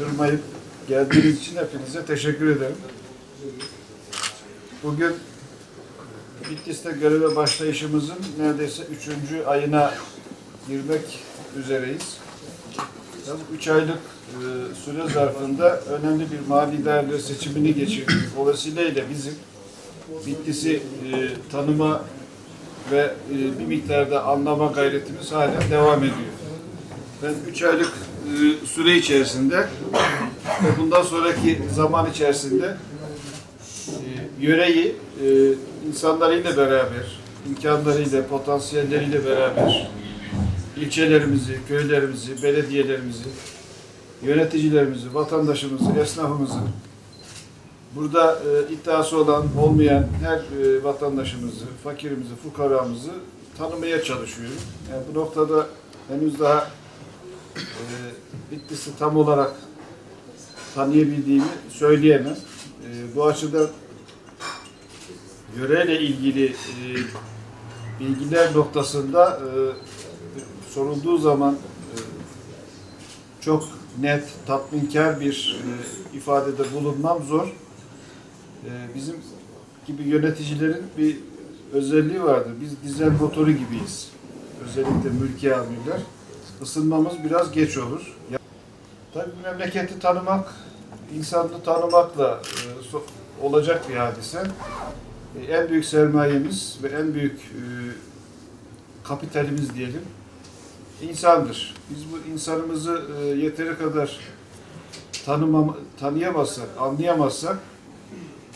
Kırmayıp geldiğiniz için hepinize teşekkür ederim. Bugün Bitlis'te göreve başlayışımızın neredeyse üçüncü ayına girmek üzereyiz. Tabii üç aylık e, süre zarfında önemli bir mali değerler seçimini geçirdik. O vesileyle bizim Bitlis'i e, tanıma ve e, bir miktarda anlama gayretimiz hala devam ediyor. Ben üç aylık süre içerisinde ve bundan sonraki zaman içerisinde e, yöreyi e, insanlarıyla beraber, imkanlarıyla, potansiyelleriyle beraber ilçelerimizi, köylerimizi, belediyelerimizi, yöneticilerimizi, vatandaşımızı, esnafımızı, burada e, iddiası olan, olmayan her e, vatandaşımızı, fakirimizi, fukaramızı tanımaya çalışıyorum. Yani bu noktada henüz daha Bitlis'i tam olarak tanıyabildiğimi söyleyemem. E, bu açıdan yöreyle ilgili e, bilgiler noktasında e, sorulduğu zaman e, çok net, tatminkar bir ifadede bulunmam zor. Bizim gibi yöneticilerin bir özelliği vardır. Biz dizel motoru gibiyiz. Özellikle mülki amirler. Isınmamız biraz geç olur. Tabii memleketi tanımak, insanlığı tanımakla e, olacak bir hadise. E, en büyük sermayemiz ve en büyük e, kapitalimiz diyelim insandır. Biz bu insanımızı yeteri kadar tanımam, tanıyamazsak, anlayamazsak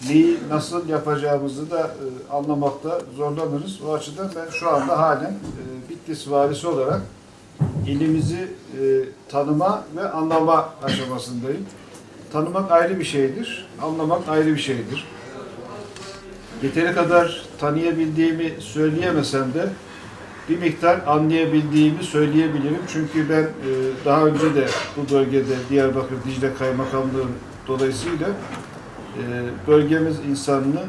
neyi nasıl yapacağımızı da e, anlamakta zorlanırız. O açıdan ben şu anda halen e, Bitlis valisi olarak ilimizi e, tanıma ve anlama aşamasındayım. Tanımak ayrı bir şeydir, anlamak ayrı bir şeydir. Yeteri kadar tanıyabildiğimi söyleyemesem de bir miktar anlayabildiğimi söyleyebilirim. Çünkü ben e, daha önce de bu bölgede Diyarbakır Dicle Kaymakamlığı dolayısıyla e, bölgemiz insanını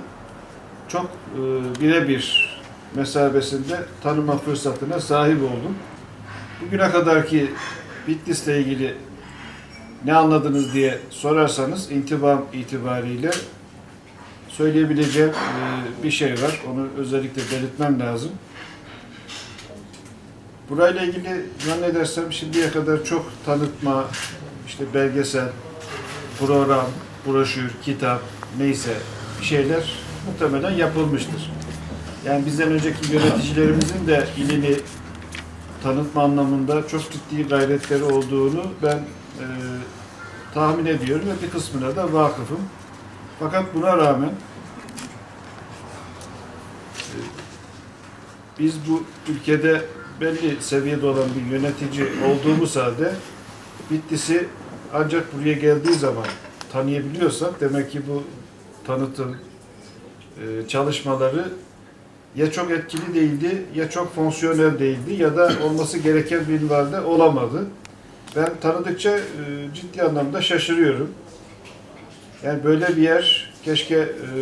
çok e, birebir mesabesinde tanıma fırsatına sahip oldum. Bugüne kadarki Bitlis'le ilgili ne anladınız diye sorarsanız intibam itibariyle söyleyebileceğim e, bir şey var. Onu özellikle belirtmem lazım. Burayla ilgili zannedersem şimdiye kadar çok tanıtma, işte belgesel, program, broşür, kitap, neyse şeyler muhtemelen yapılmıştır. Yani bizden önceki yöneticilerimizin de ilini tanıtma anlamında çok ciddi gayretleri olduğunu ben e, tahmin ediyorum ve bir kısmına da vakıfım. Fakat buna rağmen e, biz bu ülkede belli seviyede olan bir yönetici olduğumuz halde Bitlis'i ancak buraya geldiği zaman tanıyabiliyorsak demek ki bu tanıtım e, çalışmaları ya çok etkili değildi ya çok fonksiyonel değildi ya da olması gereken minvalde olamadı. Ben tanıdıkça e, ciddi anlamda şaşırıyorum. Yani böyle bir yer keşke e,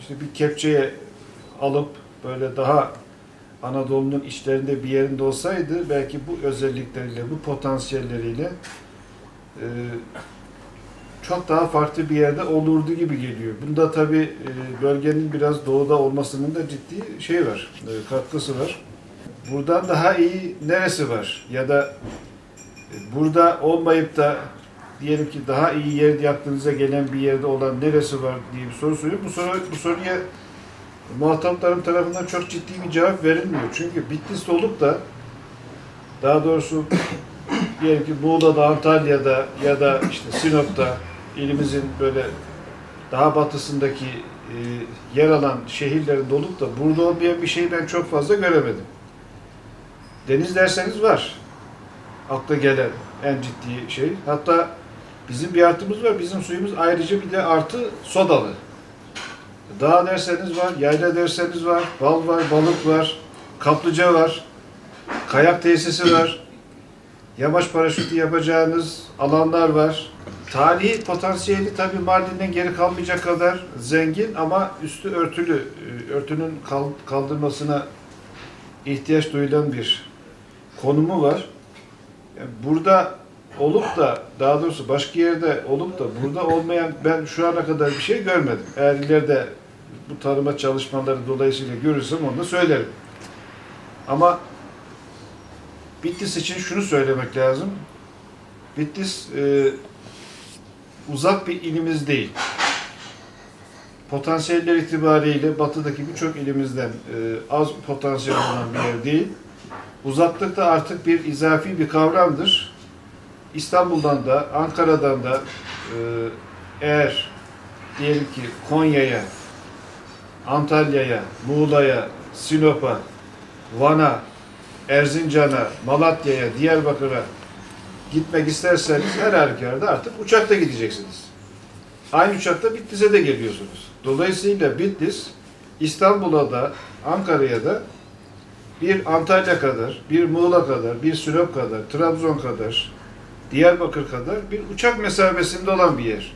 işte bir kepçeye alıp böyle daha Anadolu'nun içlerinde bir yerinde olsaydı belki bu özellikleriyle, bu potansiyelleriyle e, çok daha farklı bir yerde olurdu gibi geliyor. Bunda tabii e, bölgenin biraz doğuda olmasının da ciddi şey var, e, katkısı var. Buradan daha iyi neresi var? Ya da e, burada olmayıp da diyelim ki daha iyi yerde aklınıza gelen bir yerde olan neresi var diye bir soru soruyorum. Bu soru bu soruya muhataplarım tarafından çok ciddi bir cevap verilmiyor. Çünkü Bitlis'te olup da daha doğrusu diyelim ki Muğla'da, Antalya'da ya da işte Sinop'ta ilimizin böyle daha batısındaki e, yer alan şehirlerinde olup da burada olmayan bir şeyi ben çok fazla göremedim. Deniz derseniz var. Akla gelen en ciddi şey. Hatta bizim bir artımız var. Bizim suyumuz ayrıca bir de artı sodalı. Dağ derseniz var, yayla derseniz var, bal var, balık var, kaplıca var, kayak tesisi var, yamaç paraşütü yapacağınız alanlar var. Tarihi potansiyeli tabii Mardin'den geri kalmayacak kadar zengin ama üstü örtülü, e, örtünün kal- kaldırmasına ihtiyaç duyulan bir konumu var. Yani burada olup da daha doğrusu başka yerde olup da burada olmayan ben şu ana kadar bir şey görmedim. Eğer ileride bu tarıma çalışmaları dolayısıyla görürsem onu da söylerim. Ama Bitlis için şunu söylemek lazım. Bitlis e, uzak bir ilimiz değil. Potansiyeller itibariyle batıdaki birçok ilimizden e, az potansiyel olan bir yer değil. Uzaklıkta artık bir izafi bir kavramdır. İstanbul'dan da, Ankara'dan da e, eğer diyelim ki Konya'ya, Antalya'ya, Muğla'ya, Sinop'a, Van'a, Erzincan'a, Malatya'ya, Diyarbakır'a gitmek isterseniz her halükarda artık uçakta gideceksiniz. Aynı uçakta Bitlis'e de geliyorsunuz. Dolayısıyla Bitlis İstanbul'a da Ankara'ya da bir Antalya kadar, bir Muğla kadar, bir Sinop kadar, Trabzon kadar, Diyarbakır kadar bir uçak mesafesinde olan bir yer.